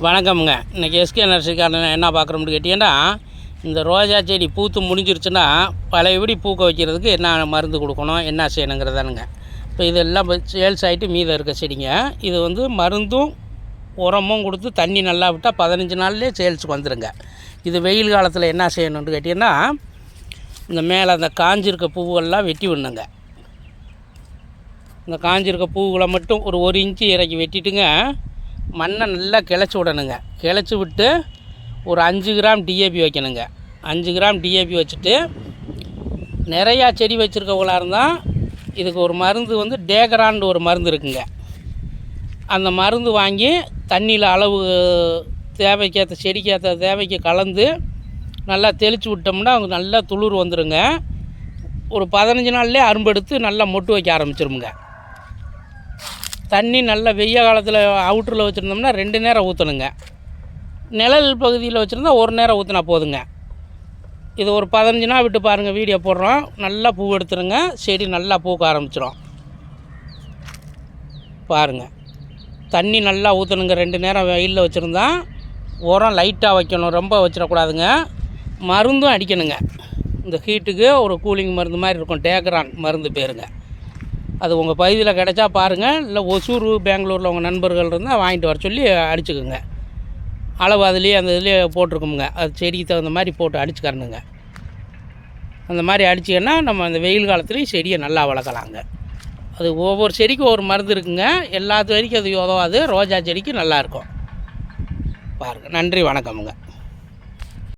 வணக்கம்ங்க. இன்றைக்கி எஸ்கே நர்சரிக்காரன் என்ன பார்க்குறோம்னு கேட்டிங்கன்னா இந்த ரோஜா செடி பூத்து முடிஞ்சிருச்சுன்னா பழையபடி பூக்க வைக்கிறதுக்கு என்ன மருந்து கொடுக்கணும் என்ன செய்யணுங்கிறதானுங்க. இப்போ இதெல்லாம் சேல்ஸ் ஆகிட்டு மீதம் இருக்க செடிங்க. இது வந்து மருந்தும் உரமும் கொடுத்து தண்ணி நல்லா விட்டால் பதினஞ்சு நாள்லேயே சேல்ஸுக்கு வந்துடுங்க இது வெயில் காலத்தில் என்ன செய்யணும்னு கேட்டிங்கன்னா இந்த மேலே அந்த காஞ்சிருக்க பூவெல்லாம் வெட்டி விடணுங்க. இந்த காஞ்சிருக்க பூவுகளை மட்டும் ஒரு ஒரு இன்ச்சு இறக்கி வெட்டிட்டுங்க மண்ணை நல்லா கிளச்சி விடணுங்க. கிளச்சி விட்டு ஒரு அஞ்சு கிராம் டிஏபி வைக்கணுங்க. அஞ்சு கிராம் டிஏபி வச்சுட்டு நிறையா செடி வச்சுருக்கவங்களாக இருந்தால் இதுக்கு ஒரு மருந்து வந்து டேகரான்னு ஒரு மருந்து இருக்குங்க. அந்த மருந்து வாங்கி தண்ணியில் அளவு தேவைக்கேற்ற செடிக்கேற்ற தேவைக்கு கலந்து நல்லா தெளித்து விட்டோம்னா அவங்க நல்லா துளிர் வந்துடுங்க ஒரு பதினஞ்சு நாள்லேயே அரும்பெடுத்து நல்லா மொட்டு வைக்க ஆரம்பிச்சிருமுங்க. தண்ணி நல்லா வெய்ய காலத்தில் அவுட்டரில் வச்சுருந்தோம்னா ரெண்டு நேரம் ஊற்றணுங்க நிழல் பகுதியில் வச்சுருந்தா ஒரு நேரம் ஊற்றினா போதுங்க. இது ஒரு பதினஞ்சு நாள் விட்டு பாருங்கள் வீடியோ போடுறோம். நல்லா பூ எடுத்துருங்க. செடி நல்லா பூக்க ஆரம்பிச்சிடும் பாருங்கள் தண்ணி நல்லா ஊற்றணுங்க ரெண்டு நேரம் வெயிலில் வச்சுருந்தா உரம் லைட்டாக வைக்கணும். ரொம்ப வச்சிடக்கூடாதுங்க. மருந்தும் அடிக்கணுங்க. இந்த ஹீட்டுக்கு ஒரு கூலிங் மருந்து மாதிரி இருக்கும். டேக்ரான் மருந்து பேருங்க. அது உங்கள் பகுதியில் கிடைச்சா பாருங்கள் இல்லை ஒசூர் பெங்களூரில் உங்கள் நண்பர்கள் இருந்தால் வாங்கிட்டு வர சொல்லி அடிச்சுக்குங்க. அளவு அதுலேயே அந்த இதுலேயே போட்டிருக்குமுங்க. அது செடிக்கு தகுந்த மாதிரி போட்டு அடிச்சுக்கறணுங்க. அந்த மாதிரி அடிச்சிங்கன்னா நம்ம அந்த வெயில் காலத்துலேயும் செடியை நல்லா வளர்க்கலாங்க. அது ஒவ்வொரு செடிக்கும் ஒவ்வொரு மருந்து இருக்குங்க. எல்லாத்து வரைக்கும் அது உதவாது ரோஜா செடிக்கு நல்லாயிருக்கும் பாருங்கள் நன்றி வணக்கமுங்க.